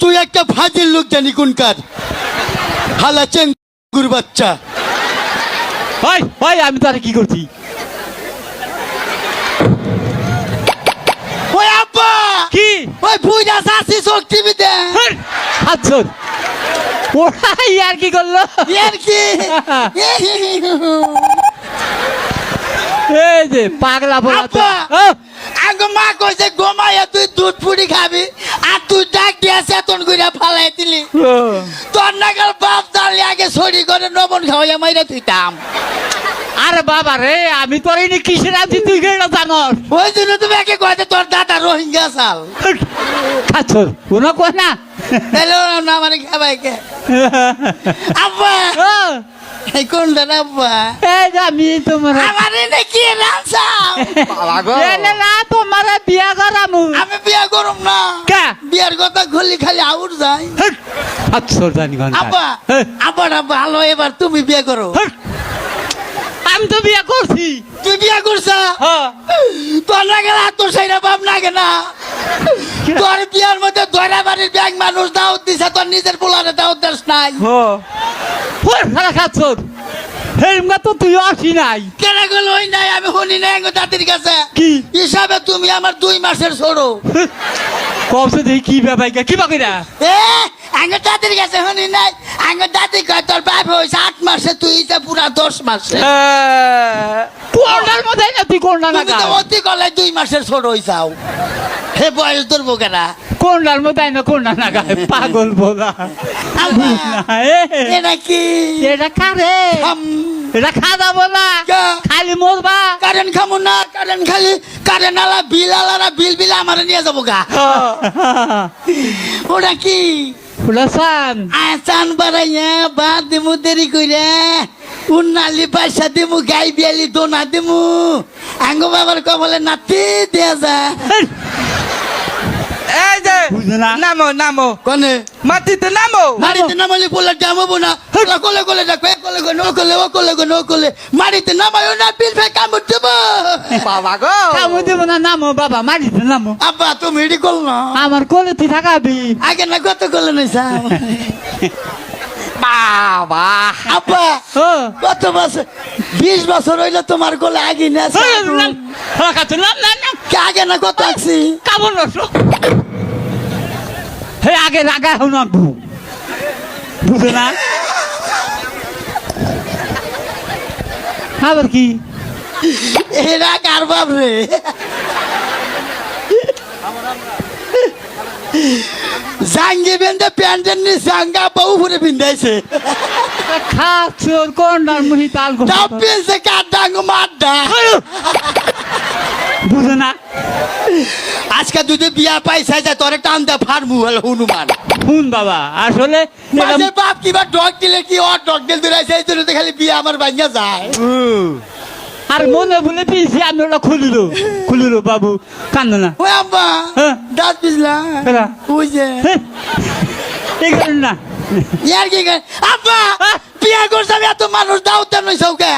তুই একটা ফাজিল লোক জানি কোনকার হালা চেঙ্গুর বাচ্চা। ওই ওই আমি তারে কি করছি? ওই আব্বা! কি? ওই বুঝা সাসি আচ্ছা ওরা কি করল? এর কি? এই যে পাগলা বলা মা কইছে তুই দুধ পুরি খাবি? ফালাই দিলি তোর নাগাল বাপ দাঁড়িয়ে আগে ছড়ি করে নবন খাওয়াইয়া মাইরা তুইতাম আরে বাবা রে আমি তোর এনে কিসের আছি তুই কেন জানস ওই জন্য তুমি একে কয়েছে তোর দাদা রোহিঙ্গা সাল খাচ্ছ কোনো কয় না। ওর না মানে খাবাই কে আব্বা! ও, এই কোন দাদা আব্বা? এই যে আমি তোমার আমার না তোমার বিয়া করামু? বিয়ার কথা খুললি খালি আউট যায়। জানি গান আব্বা আব্বা এবার তুমি বিয়ে করো। আমি তো বিয়া করছি। তুই বিয়া করছ? হ্যাঁ। তোর না তোর সেইটা বাপ না। না তোর বিয়ার মধ্যে দয়রা বাড়ির ব্যাংক মানুষ দাওয়াত দিছে তোর নিজের পোলারে দাওয়াত দিস নাই। সারা তো তুই আসি নাই। কেন গেল ওই নাই আমি শুনি নাই দাদির কাছে। কি? হিসাবে তুমি আমার দুই মাসের ছোড়ো কবছে দেখি কি ব্যাপার কি বাকিরা এ আঙ্গ দাদির কাছে শুনি নাই। আঙ্গ দাদি কয় তোর বাপ হয়েছে আট মাসে তুই হইছে পুরা দশ মাসে। কোনটার মধ্যে না তুই কোনটা না তো অতি কলাই দুই মাসের ছোট হইছাও। হে বয়স তোর বোকেরা কোনটার মধ্যে না কোনটা না গায়ে পাগল বলা। না, এটা কি? এটা কারে? এটা খাদা বলা কা? খালি মরবা। কারেন্ট খামু না কারেন্ট খালি। কারেন্ট আলা বিল আলারা বিল বিল আমার নিয়ে যাব গা। ওটা কি? ফুলাসান আসান। বাড়াইয়া বাদ দিমু দেরি কইরা। উন্নালি পয়সা দিমু গাই বিয়ালি দোনা দিমু। আঙ্গ বাবার কবলে নাতি দেয়া যা। এই যে? নামো নামো কনে মাটিতে নামো মাটিতে নামালি বলে জামাবো না ওরা কোলে কোলে ডাকবে কোলে কোলে ও কোলে ও কোলে কোলে ও কোলে মাটিতে নামায়ো না বিল ফে কামড় দেব বাবা গো কামু দেব না নামো বাবা মাটিতে নামো আব্বা তুমি এডি কল না আমার কোলে তুই থাকাবি আগে না কত কোলে নাই সাও বাবা। আব্বা ও। কত বছর বিশ বছর হইল তোমার কোলে আগে না খাচ্ছ না না না আগে না কত আছি কামড় রসো। হে আগে রাগা হো না বু বুঝে না? আবার কি? এরা কার বাপ রে। জাঙ্গি বেন্দে প্যান্টের নি জাঙ্গা বউ ভরে বিন্দাইছে খাচ্ছ কোন ডার মুহি তাল গো কার ডাঙ্গ মারডা বুঝে না আজকে দুধে বিয়া পাইছে যে তোরে টান দে ফার্মু হলো হনুমান। শুন বাবা আসলে বাপ কিবা ডগ দিলে কি ওর ডগ দিল দিলে সেই জন্য খালি বিয়া আমার ভাঙিয়া যায়। আর মনে ভুলে পিছি আমি ওটা খুলিল। খুলিল বাবু কান্দ না। ওই আব্বা হ্যাঁ। দাঁত পিছলা? কেডা? ওই যে। এই করেন না। ইয়ার কি করে? আব্বা হ্যাঁ। বিয়া করছে আমি এত মানুষ দাও তেন সৌকে।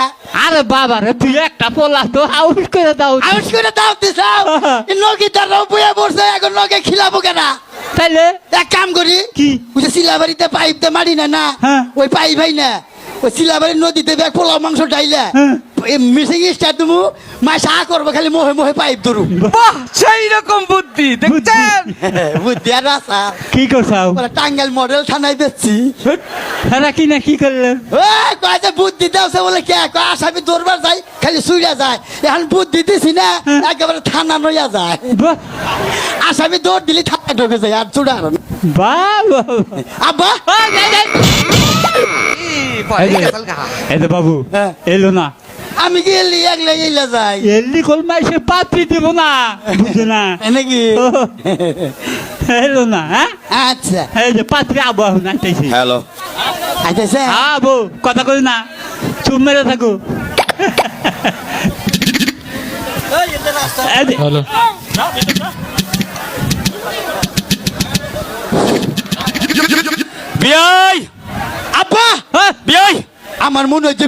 আরে বাবা রে তুই একটা পোলা তো আউট করে দাও। করে দাও বইয়া বসে এখন খিলাবো কেনা? তাইলে? এক কাম করি কি? ওই যে সিলাবাড়িতে পাইপ মারি না না? হ্যাঁ। ওই পাইপ ভাই না। ওই সিলাবাড়ির নদীতে ব্যাগ পোলাও মাংস ডাইলে। হ্যাঁ। স্টার তুমি মা সা করব খালি মোহে মোহে পাইপ ধরু। বাহ সেই রকম বুদ্ধি দেখছেন? বুদ্ধি। আর কি করছাও বলে টাঙ্গাইল মডেল থানায় বেচছি হ্যাঁ কি না কি করলেন ওই কয় যে বুদ্ধি দেওছে বলে কে? কয় আসামি দরবার যায় খালি যায়। এখন বুদ্ধি দিছি না একেবারে থানা নইয়া যায়। বাহ। আসামি দৌড় দিলি থানা ঢুকে যায় আর আব্বা। এই বাবু হ্যাঁ। এলো না। আমি কি এলি? একলা এলা যাই। এলি কল মাইসে পাত্রি দিব না বুঝে না? নাকি এলো না হ্যাঁ? আচ্ছা। এই যে পাত্রি আবু আবু নাইতেছি হ্যালো। স্যার হ্যাঁ বউ কথা কই না চুপ মেরে থাকো। এই যে, বিয়াই! আব্বা! হ্যাঁ, বিয়াই! আমার মনে হচ্ছে